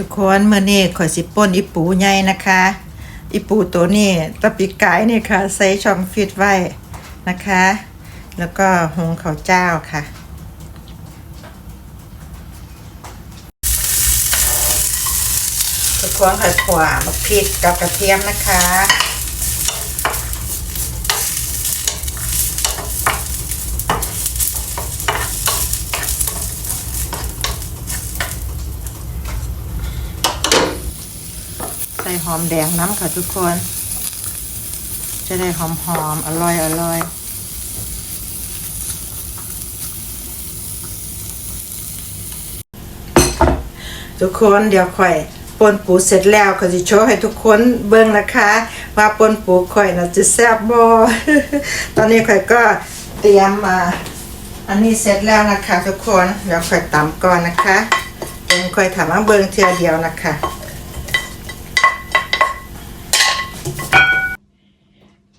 ทุกคนเมื่อนี้ข่อยสิป้นอีปูใหญ่นะคะ อีปูตัวนี้ตะปีกไก่นี่ค่ะ ใส่ช่องฟิตไว้นะคะ แล้วก็หุงข้าวเจ้าค่ะทุกคนข่อยขวามะพริกกับกระเทียมนะคะ อมแดงน้ำค่ะทุกคน จะได้หอมหอมๆอร่อยอร่อยทุกคนเดี๋ยวข่อยปนปูเสร็จแล้วก็จะโชว์ให้ทุกคนเบิ่งนะคะ ว่าปนปูข่อยน่ะจะแซ่บบ่ตอนนี้ข่อยก็เตรียมมา อันนี้เสร็จแล้วนะคะ ทุกคนเดี๋ยวข่อยตำก่อนนะคะเดี๋ยวข่อยทำมาเบิ่งเทียเดียวนะคะ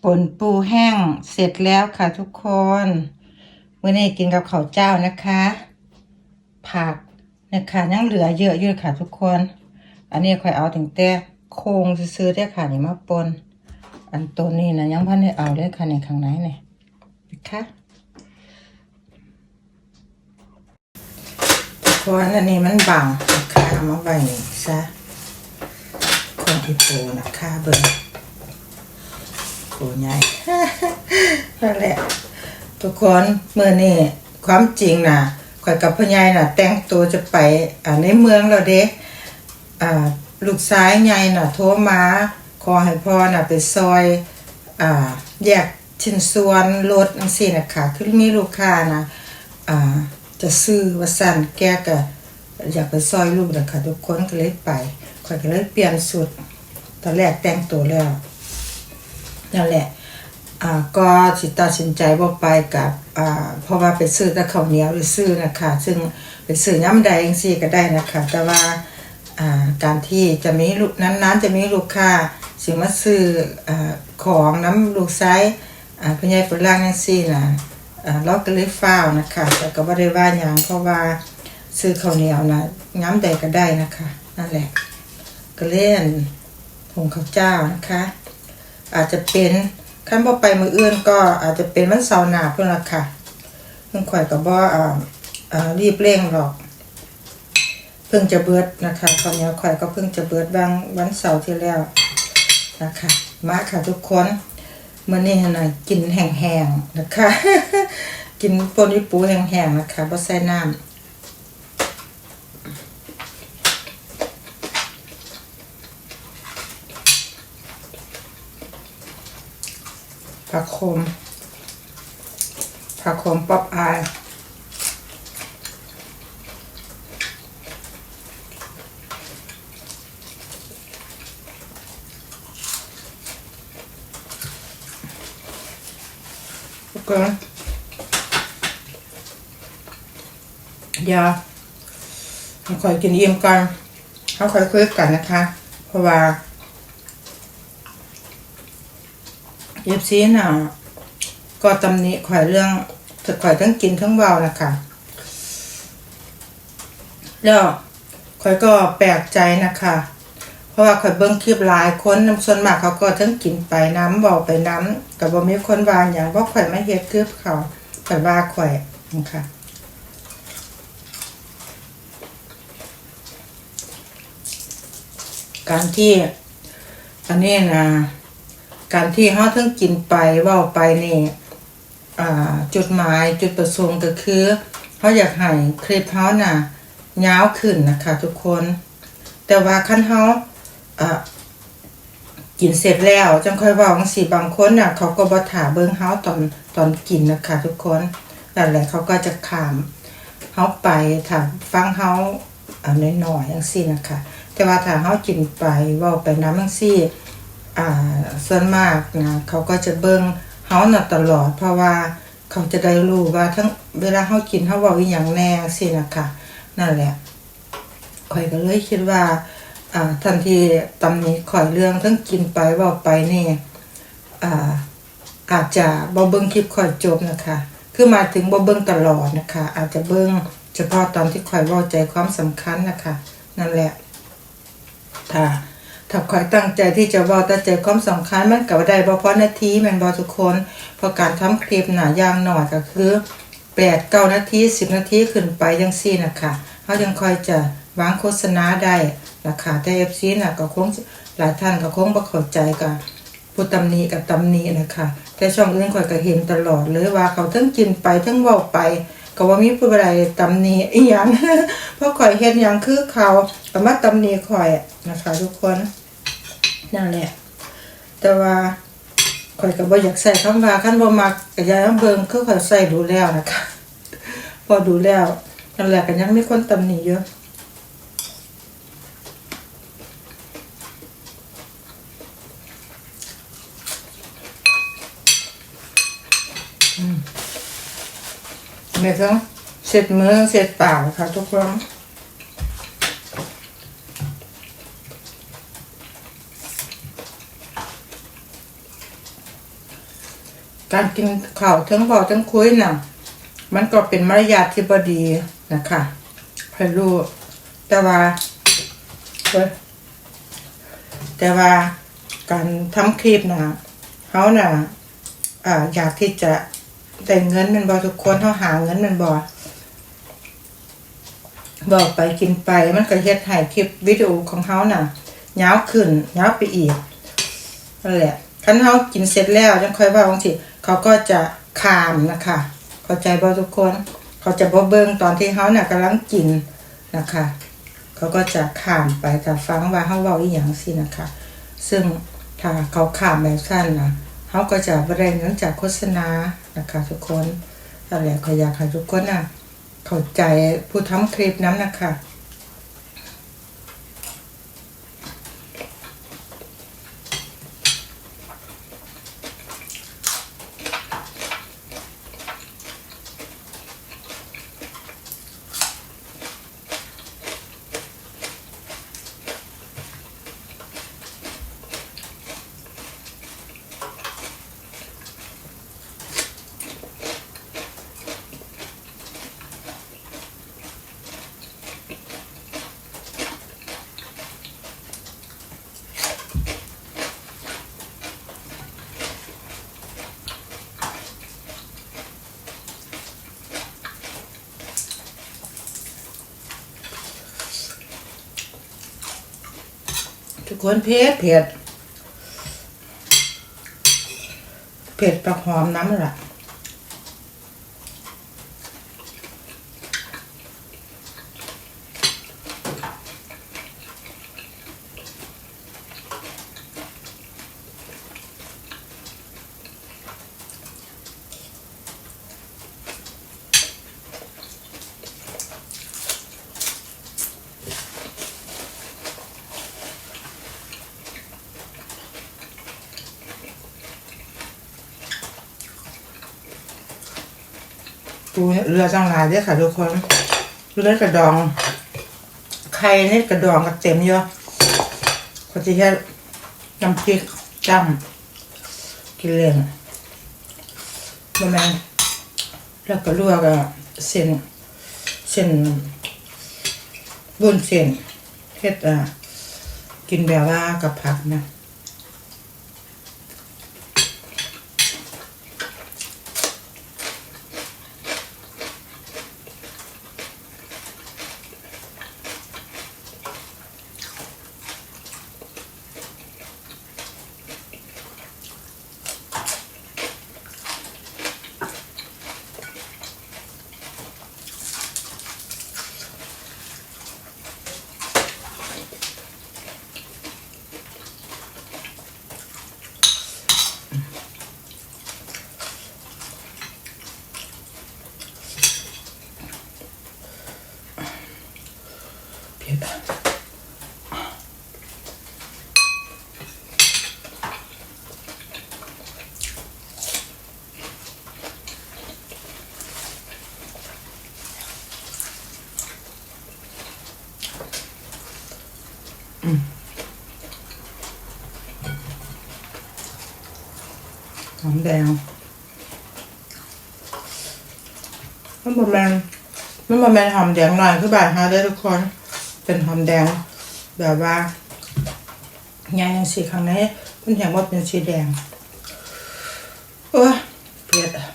ป่นปูแห้งเสร็จแล้วค่ะทุกคนวันนี้กินกับข้าวเจ้านะคะ ผักนะคะยังเหลือเยอะอยู่ค่ะทุกคน อันนี้ค่อยเอาถึงแต่โครงซื้อได้ค่ะนี่มาปนอันตัวนี้นะยังพันได้เอาเลยค่ะในข้างในนี่นะคะทุกคนอันนี้มันบังนะคะเอามาไว้นี่ซะคนที่ปูนะคะเบิ่ง โอ้ใหญ่นั่นแหละทุกคนเมื่อนี่ความจริงนะข่อยกับพ่อใหญ่น่ะแต่งตัวจะไปในเมืองแล้วเด้ลูกซ้ายใหญ่น่ะโทรมาขอให้พ่อน่ะไปซอยอแยกชิ้นส่วนรถจังซี่นะคะคือมีลูกค้านะอ่าจะซื้อว่าสั่นแกก็อยากไปซอยลูกนะคะทุกคนก็เลยไปข่อยก็เลยเปลี่ยนสุดตอนแรกแต่งตัวแล้ว นั่นแหละก็สิตัดสินใจบ่าไปกับเพราะว่าไปซื้อแต่ข้าวเหนียวหรือซื้อนะคะซึ่งไปซื้อย้ำใดเองซี่ก็ได้นะคะ แต่ว่าการที่จะมีลูกนั้นๆ จะมีลูกค้าสิมาซื้ออของน้ำลูกไซส์อ่าพญายฝรั่งจังซี่นะอ่าเราก็เลยฟ้าวนะคะแต่ก็บ่ได้ว่าหยังเพราะว่าซื้อข้าวเหนียวนะย้ำใดก็ได้นะคะนั่นแหละก็เล่นหุงข้าวเจ้านะคะ อาจจะเป็นขั้นบ่ไปมืออื่นก็อาจจะเป็นวันเสาร์หน้าเพิ่นละค่ะเพิ่งข่อยก็บ่อ่าอ่ารีบเร่งหรอก เพิ่งจะเบิดนะคะคราวนี้ข่อยก็เพิ่งจะเบิดบางวันเสาร์ที่แล้วนะคะมาค่ะทุกคนเมื้อนี้น่ะกินแห้งๆนะคะ กินปนญี่ปูแห้งๆนะคะบ่ใส่น้ำ ผักโขมผักโขมป๊อปอายโอเคยวเราคอยกินเยี่ยมกันเราคอยคุยกันนะคะ เพราะว่า เย็บซีน่ะก็ตำหนิข่อยเรื่องข่อยทั้งกินทั้งเบานะคะแล้วข่อยก็แปลกใจนะคะ เพราะว่าข่อยเบิ้งคลิปหลายคนส่วนมากเขาก็ทั้งกินไปน้ำเบาไปน้ำกับบ่มีคนว่าอย่างว่าข่อยไม่เฮ็ดคือเขาข่อยว่าข่อยนะคะการที่อันนี้นะ การที่เขาทั้งกินไปว่าไปนี่จุดหมายจุดประสงค์ก็คือเขาอยากให้คลิปเขาน่ะยาวขึ้นนะคะทุกคน แต่ว่าขั้นเขาอ่ากินเสร็จแล้วจังค่อยว่าจังสิบางคนน่ะเขาก็บ่ถาเบิ่งเฮาตอนตอนกินนะคะ ทุกคนนั่นแหละเขาก็จะขามเฮาไปถามฟังเฮาอ่าน้อยๆจังซี่นะคะ แต่ว่าถ้าเฮากินไปว้าไปน้ำจังซี่ อ่าส่วนมากนะเขาก็จะเบิ่งเฮาน่ะตลอด เพราะว่าเขาจะได้รู้ว่าทั้งเวลาเฮากินเฮาเว้าอีหยังแน่สินะคะนั่นแหละข่อยก็เลยคิดว่าอ่าทันทีตำหนี้ข่อยเรื่องทั้งกินไปเว้าไปนี่อ่าอาจจะบ่เบิ่งคลิปข่อยจบนะคะ คือมาถึงบ่เบิ่งตลอดนะคะ อาจจะเบิ่งเฉพาะตอนที่ข่อยเว้าใจความสำคัญนะคะ นั่นแหละถ้า ถ้าคอยตั้งใจที่จะว่าแต่ใจความสำคัญมันก็บ่ได้บ่พอนาทีแม่นบ่ทุกคนเพราะการทำคลิปหน่ะอย่างหน้อยก็คือ8 9นาที10นาทีขึ้นไปจังซี่นะคะเฮายังคอยจะวางโฆษณาได้นะคะแต่ FC น่ะก็คงหลายท่านก็คงบ่เข้าใจกับผู้ตำหนิกับตำหนินะคะ แต่ช่องอื่นข่อยก็เห็นตลอดเลยว่าเขาทั้งกินไปทั้งว้าไปก็ว่ามีผู้ใดตำหนิอีหยังเพราะข่อยเฮ็ดหยังคือเขาก็มาตำหนิข่อยนะคะทุกคน นั่นแหละ แต่ว่าข่อยก็บ่อยากใส่คำว่าคันบ่มักก็อย่าเบิ่งคือข่อยใส่ดูแล้วนะคะพอดูแล้วนั่นแหละก็ยังมีคนตำหนิเยอะอืมแม่องเสร็จมือเสร็จปากค่ะทุกคน การกินข้าวทั้งบอกทั้งคุยน่ะ มันก็เป็นมารยาทที่บดีนะคะให้รู้แต่ว่าเฮ้ยแต่ว่าการทำคลิปน่ะเขาน่ะอ่าอยากที่จะได้เงินมันบอทุกคนเขาหาเงินมันบอบอกไปกินไปมันก็เฮ็ดให้คลิปวิดีโอของเขาน่ะยาวขึ้นยาวไปอีกนั่นแหละคันเขากินเสร็จแล้วจังค่อยว่าบางที เขาก็จะขามนะคะเข้าใจบ่ทุกคน เขาจะบ่เบิ่งตอนที่เขาน่ะกำลังกินนะคะ เขาก็จะขามไปแต่ฟังว่าเขาเว้าอีหยังสินะคะ ซึ่งถ้าเขาขามแบบสั้นนะเขาก็จะบ่ได้เงินจากโฆษณานะคะ ทุกคนนั่แหละก็อยากให้ทุกคนน่ะเข้าใจผู้ทำคลิปนั้นนะคะ ทุกคนเผ็ดเผ็ดเผ็ดปลาหอมน้ำละ่ะ เรือจังหลายเด้อค่ะทุกคนเลือดกระดอง ไข่นี่กระดองก็เต็มเยอะเขาจะแค่น้ำพริกจ้ำกินเล่นประมาณแล้วก็ลวกเส้นเส้นบุญเส้นเฮ็ดอะกินแบบว่ากับผักนะ ดงมันประมาณมันประมานหอมแดงหน่อยคือบ่ายฮะได้ทุกคน เป็นหอมแดง แบบว่ายังสีข้างในมันแหงว่าเป็นสีแดง เออเผ็ดอะ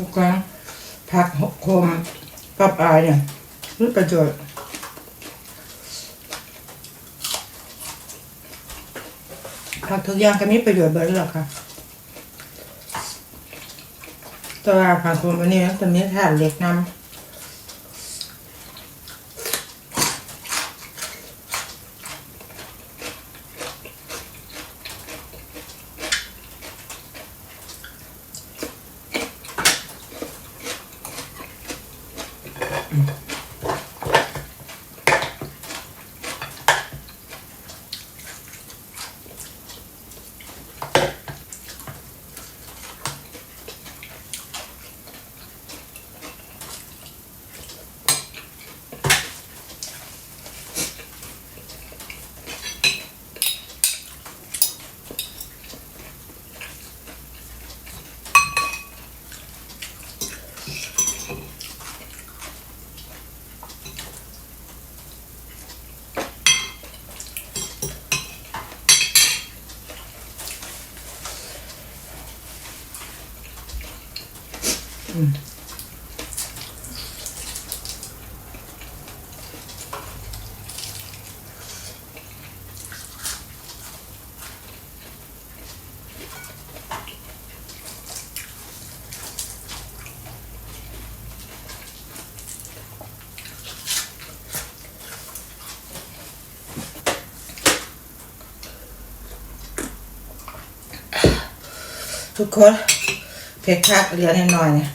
ทุกครั้งผักหกคมปับอายเนี่ยรู้ประโยชน์ผักทุกอย่างก็มีประโยชน์เบิดหรอกค่ะแตัวาผักผมอันนี้ตัวนี้ถานเหล็กนำ End. ทุกคนเผ็ดคักเหลือนิดหน่อยเนี่ย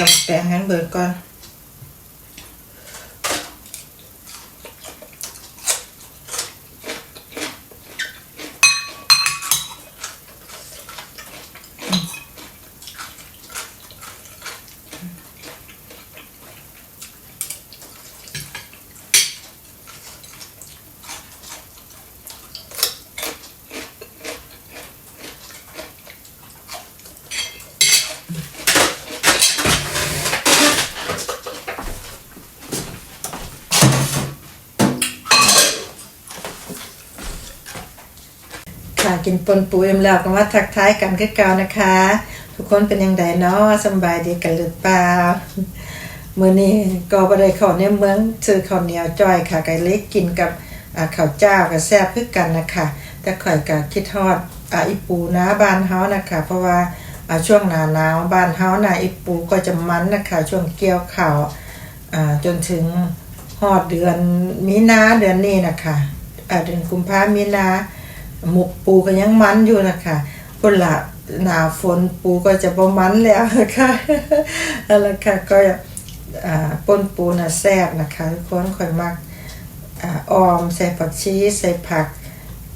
กับแปลงงั้นเบิร์ก่อน กินปนปูเอ็มแล้วก็มาทักทายกันคือเก่านะคะ ทุกคนเป็นยังไงเนาะสบายดีกันหรือเปล่าเมื้อนี้ก็บ่ได้เข้าในเมืองซื้อข้าวเหนียวจ้อยค่ะไก่เล็กกินกับอ่าข้าวเจ้ากับแซ่บคือกันนะคะแต่ข่อยก็คิดฮอดอ่าอีปูนะบ้านเฮานะคะ เพราะว่าช่วงหน้าหนาวบ้านเฮาน่ะอีปูก็จะมันนะคะ ช่วงเกี่ยวข้าวจนถึงฮอดเดือนมีนาเดือนนี้นะคะเดือนกุมภามีนา หมกปูก็ยังมันอยู่นะคะคนละหนาฝนปูก็จะประมันแล้วนะคะนั่นแหละค่ะก็อ่าปนปูน่ะแซ่บนะคะทุกคนค่อยมักออมใส่ผักชีใส่ผัก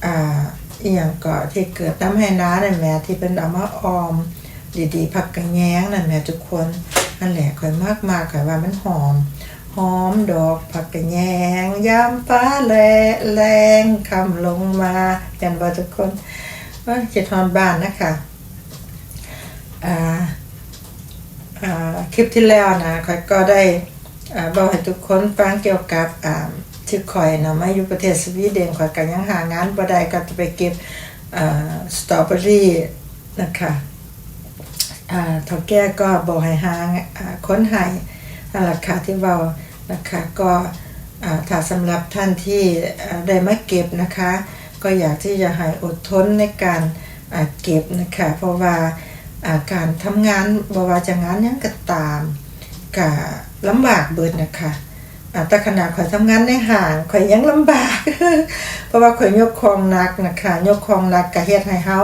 อ่าอีหยังก็ที่เกิดน้ำให้น้านั่นแหละที่เป็นเอามาออมดีๆผักกระแยงนั่นแหละทุกคนนั่นแหละค่อยมากมากค่ะว่ามันหอม หอมดอกผักกระแยงยามฟ้าแลแรงคำลงมากันว่าทุกคนว่าเจดฮอนบ้านนะคะอ่าอ่าคลิปที่แล้วนะคอยก็ได้อ่าบอกให้ทุกคนฟังเกี่ยวกับอ่าที่คอยนะมาอยู่ประเทศสวีเดนคอยกันยังหางานบ่ได้ก็จะไปเก็บอ่าสตรอเบอรี่นะคะอ่าท่าแก่ก็บอกให้หาอ่าค้นห้นั่นแหละค่ะที่เรา นะคะก็ถ้าสำหรับท่านที่ได้มาเก็บนะคะ ก็อยากที่จะให้อดทนในการเก็บนะคะเพราะว่าการทำงานบ่ว่าจะงานยังก็ตามก็ลำบากเบิดนะคะแต่ขนาดข่อยทำงานในห้างข่อยยังลำบาก เพราะว่าข่อยยกของนักนะคะยกของนักก็เฮ็ดให้เฮา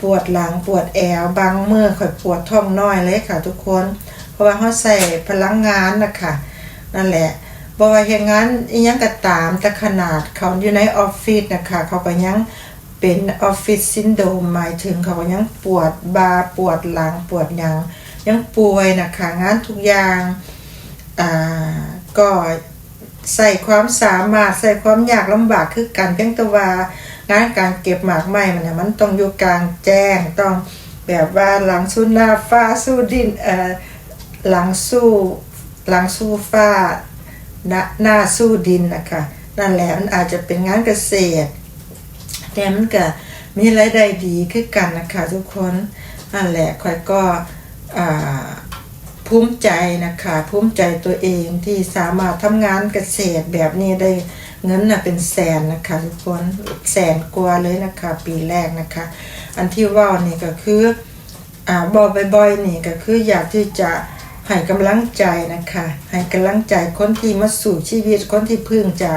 ปวดหลังปวดแอวบางมือข่อยปวดท้องน้อยเลยค่ะทุกคน เพราะว่าเขาใส่พลังงานนะคะ นั่นแหละบอกว่าเห็นงานอีหยังก็ตามแต่ขนาดเขาอยู่ในออฟฟิศนะคะเขาก็ยังเป็นออฟฟิศซินโดรมหมายถึงเขาก็ยังปวดบาปวดหลังปวดหยังยังป่วยนะคะงานทุกอย่างอ่าก็ใส่ความสามารถใส่ความยากลำบากคือกันเพียงแต่ว่างานการเก็บหมากไม้มันเนี่ยมันต้องอยู่กลางแจ้งต้องแบบว่าหลังสู้หน้าฟ้าสู้ดินเอ่อหลังสู้ หลังสู้ฟ้าหน้าหน้าสู้ดินนะคะนั่นแหละมันอาจจะเป็นงานเกษตร แต่มันก็มีรายได้ดีขึ้นกันนะคะทุกคนนั่นแหละคอยก็ภูมิใจนะคะภูมิใจตัวเองที่สามารถทำงานเกษตรแบบนี้ได้เงินน่ะเป็นแสนนะคะทุกคนแสนกว่าเลยนะคะปีแรกนะคะ อันที่ว่านี่ก็คืออ่าบอกบ่อยๆนี่ก็คืออยากที่จะ ให้กำลังใจนะคะ ให้กำลังใจคนที่มาสู่ชีวิตคนที่เพิ่งจะ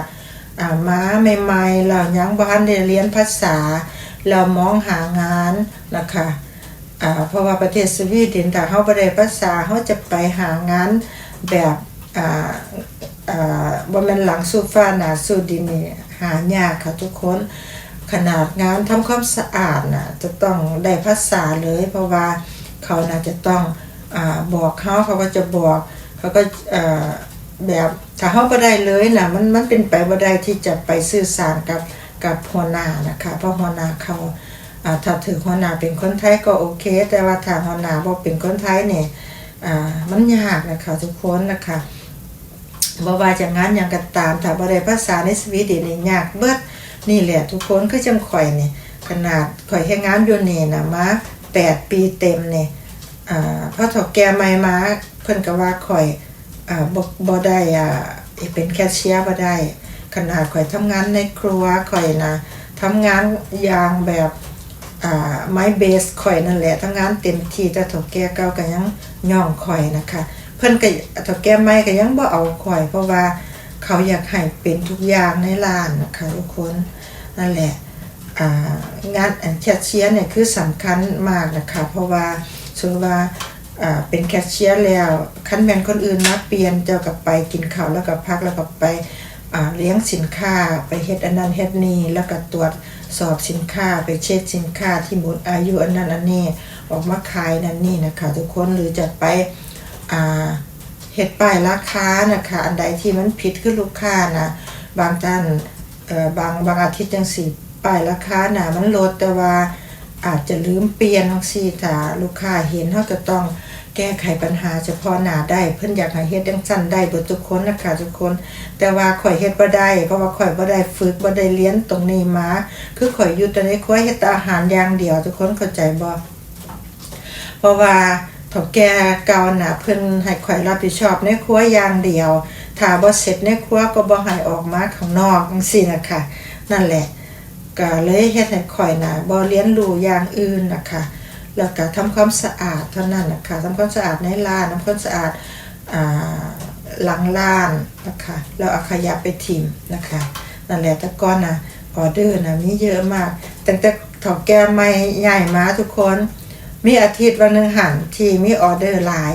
อ่ามาใหม่ๆเรายังบ้านเรียนภาษา เรามองหางานนะคะเพราะว่าประเทศสวีเดนถ้าเขาบ่ได้ภาษาเขาจะไปหางานแบบอ่าอ่าบ่แม่นหลังสู่ฟ้าหนาสู่ดินนี่หายากค่ะทุกคนขนาดงานทำความสะอาดน่ะจะต้องได้ภาษาเลย เพราะว่าเขาน่าจะต้อง อบอกเขาเขาก็จะบอกเขาก็แบบถ้าเขาก็ได้เลยนะมันมันเป็นไปบ่ได้ที่จะไปสื่อสารกับกับหัวหน้านะคะเพราะหัวหน้าเขาถ้าถือหัวหน้าเป็นคนไทยก็โอเค แต่ว่าถ้าหัวหน้าบ่เป็นคนไทยเนี่ยมันยากนะคะทุกคนนะคะบ่ว่าจะงานหยังก็ตามถ้าบ่ได้ภาษาในสวีเดนนี่ยากเบิดนี่แหละทุกคนคือจังข่อยเนี่ยขนาดข่อยเฮ็ดงานอยู่นี่นะมา8ปีเต็มเนี่ย อ่าพอเฒ่าแก่ใหม่มาเพิ่นก็ว่าข่อยอ่าบ่บ่ได้อ่าเป็นแคชเชียร์บ่ได้ขนาดข่อยทำงานในครัวข่อยนะทำงานอย่างแบบอ่าไม้เบสข่อยนั่นแหละทำงานเต็มที่แต่เฒ่าแก่เก่าก็ยังย่องข่อยนะคะ เพิ่นก็เฒ่าแก่ใหม่ก็ยังบ่เอาข่อย เพราะว่าเขาอยากให้เป็นทุกอย่างในร้านนะคะทุกคนนั่นแหละอ่างานอันแคชเชียร์เนี่ยคือสำคัญมากนะคะ เพราะว่า สมมติว่าเป็นแคชเชียร์แล้วคันแมนคนอื่นมาเปลี่ยนเจ้ากับไปกินข้าวแล้วก็พักแล้วก็ไปเลี้ยงสินค้าไปเฮ็ดอันนั้นเฮ็ดนี่แล้วก็ตรวจสอบสินค้าไปเช็คสินค้าที่หมดอายุอันนั้นอันนี้ออกมาขายนั่นนี่นะคะทุกคนหรือจะไปเฮ็ดป้ายราคานะคะอันใดที่มันผิดคือลูกค้านะบางท่านบางบางอาทิตย์จังสิป้ายราคาน่ะมันลดแต่ว่า อาจจะลืมเปลี่ยนจังซี่ถ้าลูกค้าเห็นเฮาก็ต้องแก้ไขปัญหาเฉพาะหน้าได้เพิ่นอยากให้เฮ็ดจังซั่นได้เบิดทุกคนนะคะทุกคน แต่ว่าข่อยเฮ็ดบ่ได้เพราะว่าข่อยบ่ได้ฝึกบ่ได้เรียนตรงนี้มา คือข่อยอยู่แต่ในครัวเฮ็ดอาหารอย่างเดียว ทุกคนเข้าใจบ่เพราะว่าถกแก่เก่าน่ะเพิ่นให้ข่อยรับผิดชอบในครัวอย่างเดียวถ้าบ่เสร็จในครัวก็บ่ให้ออกมาข้างนอกจังซี่นะคะนั่นแหละ ก็เลยเฮ็ดให้ข่อยน่ะบ่เรียนรู้อย่างอื่นนะคะแล้วก็ทำความสะอาดเท่านั้นนะคะทำความสะอาดในร้านทำความสะอาดอ่าหลังร้านนะคะแล้วเอาขยะไปทิ้งนะคะนั่นแหละแต่ก่อนน่ะออเดอร์น่ะมีเยอะมากตั้งแต่ถอแก้ใหม่ใหญ่มาทุกคน มีอาทิตย์วันหนึ่งหันที่มีออเดอร์หลาย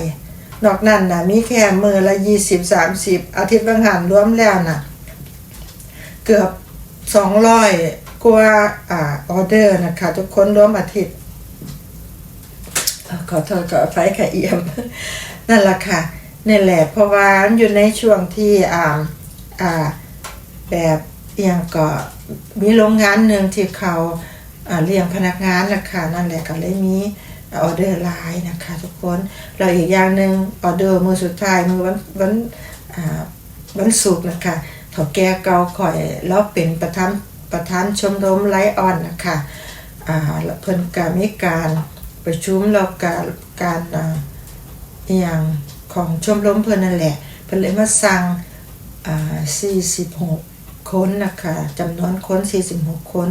นอกนั้นนะมีแค่มือละยี่สิบสามสิบอาทิตย์บางหันรวมแล้วนะเกือบสองร้อย กว่าอ่าออเดอร์นะคะ ทุกคนรวมอาทิตย์เอ่อขอโทษขอไฟค่ะเอี่ยม นั่นแหละค่ะนี่แหละเพราะว่าอยู่ในช่วงที่อ่าอ่าแบบเอียงก็มีโรงงานหนึ่งที่เขาเลี้ยงพนักงานนะคะนั่นแหละก็เลยมีออเดอร์ไลน์นะคะทุกคนแล้วอีกอย่างหนึ่งออเดอร์มือสุดท้ายมือวันวันวันศุกร์นะคะถาแก่เก่าข่อยแล้วเป็นประธาน ประธานชมรมไลออนนะคะอ่าล้วเพิ่นก็มีการประชุมแล้วก็การอ่าอย่างของชมรมเพิ่นนั่นแหละเพิ่นเลยมาสั่งอ่า46 คนนะคะจำนวนคน 46 คน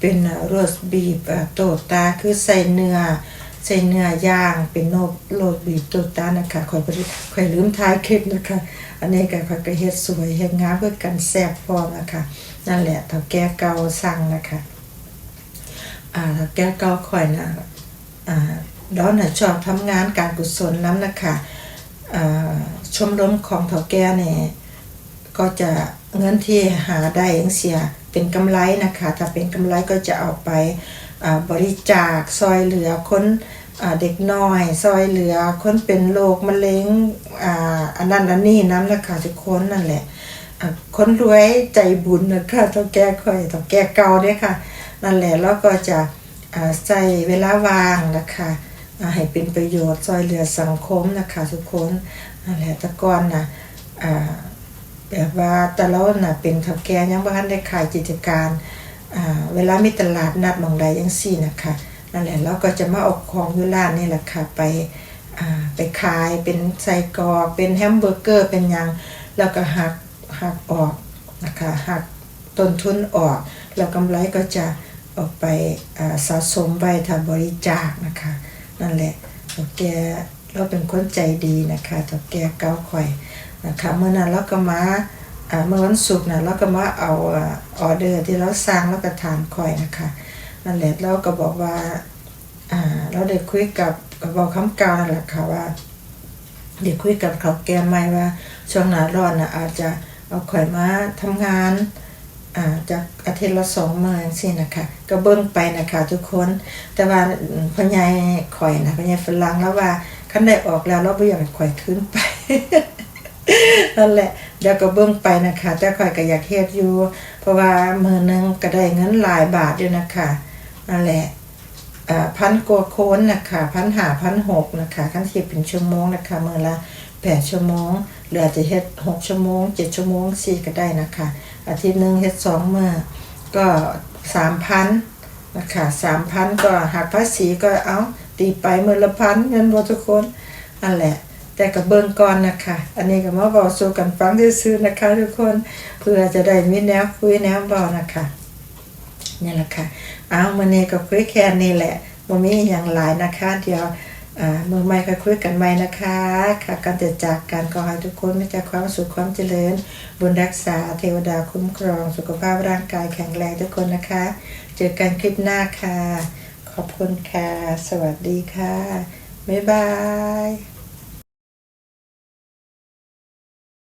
เป็นโรสบีบโตตาคือใส่เนื้อใส่เนื้อย่างเป็นโนบโรสบีบโตตานะคะคอยได้คอยลืมท้ายคลิปนะคะ อันนี้ก็คอยก็เฮ็ดสวยเฮ็ดงามเพื่อกันแซ่บพร้อมนะคะ นั่นแหละเฒ่าแก่เก่าสั่งนะคะอ่าแก้เก้าคอยนะอ่าดอนน่ะชอบทำงานการกุศลน้ำนะคะอ่าชมรมของเถาแก่เนี่ยก็จะเงินที่หาได้ยังเสียเป็นกำไรนะคะ ถ้าเป็นกำไรก็จะเอาไปบริจาคซอยเหลือคนอเด็กน้อย ซอยเหลือคนเป็นโรคมะเร็งอ,อันนั้นอันนี้น้ำนะคะทุกคนนั่นแหละ คนรวยใจบุญนะคะต้องแก้ค่อยต้องแก้เก่าเนี่ยค่ะ นั่นแหละแล้วก็จะใส่เวลาว่างนะคะให้เป็นประโยชน์ซอยเหลือสังคมนะคะทุกคนนั่นแหละตะกอนนะอ่าแบบว่าแต่ละน่ะเป็นเฒ่าแก่ยังบ่ทันได้ขายกิจการเวลามีตลาดนัดหมองใดจังซี่นะคะนั่นแหละเราก็จะมาเอาของยู่ร้านนี่แหละค่ะไปไปขายเป็นไส้กรอกเป็นแฮมเบอร์เกอร์เป็นยังแล้วก็หัก หักออกนะคะหักต้นทุนออก แล้วกำไรก็จะออกไปสะสมไว้ทำบริจาคนะคะ นั่นแหละเฒ่าแกเราเป็นคนใจดีนะคะเฒ่าแกเก้าข่อยนะคะเมื่อนั้นเราก็มาเมื่อวันศุกร์นะเราก็มาเอาออเดอร์ที่เราสั่งแล้วก็ทานคอยนะคะนั่นแหละเราก็บอกว่าอ่าเราได้คุยกับบอกคำกล่าวนั่นแหละค่ะว่าเดี๋ยวคุยกับเขาแกใหม่ว่าช่วงหน้าร้อนนะอาจจะ เอาข่อยมาทำงานอ่าจากอาทิตย์ละสองมื้อสินะคะก็เบิ่งไปนะคะทุกคน แต่ว่าพ่อใหญ่ข่อยนะพ่อใหญ่ฝรั่งแล้วว่าคันได้ออกแล้วเราบ่อยากข่อยขึ้นไปนั่นแหละเดี๋ยวก็เบิ่งไปนะคะแต่ข่อยก็อยากเฮ็ดอยู่ เพราะว่ามื้อหนึงก็ได้เงินหลายบาทอยู่นะคะนั่นแหละอ่พันกว่าโคนนะคะพันหาพันหกนะคะคันเทียบเป็นชั่วโมงนะคะมือละแปดชั่วโมง หลือจะเฮ็ดหกชั่วโมงเจ็ดชั่วโมงสี่ก็ได้นะคะ อาทิตย์หนึ่งเฮ็ดสองมือก็สามพันนะคะสามพันก็หักภาษีก็เอาตีไปมือละพันเงินบทุกคนนั่นแหละ แต่กับเบิ่งก่อนนะคะ อันนี้ก็มาบอกสู่กันฟังซื่อนะคะทุกคนเพื่อจะได้มีแนวคุยแนวเว้านะคะนี่แหละค่ะ เอามื้อนี้ก็คุยแค่นี้แหละบ่มีหยังหลายนะคะ เดี๋ยว มือใหม่ก็คุยกันใหม่นะคะค่ะก่อนจะจากกันก็ให้ทุกคนมีแต่ความสุขความเจริญ บุญรักษาเทวดาคุ้มครอง สุขภาพร่างกายแข็งแรงทุกคนนะคะ เจอกันคลิปหน้าค่ะ ขอบคุณค่ะ สวัสดีค่ะ บ๊ายบาย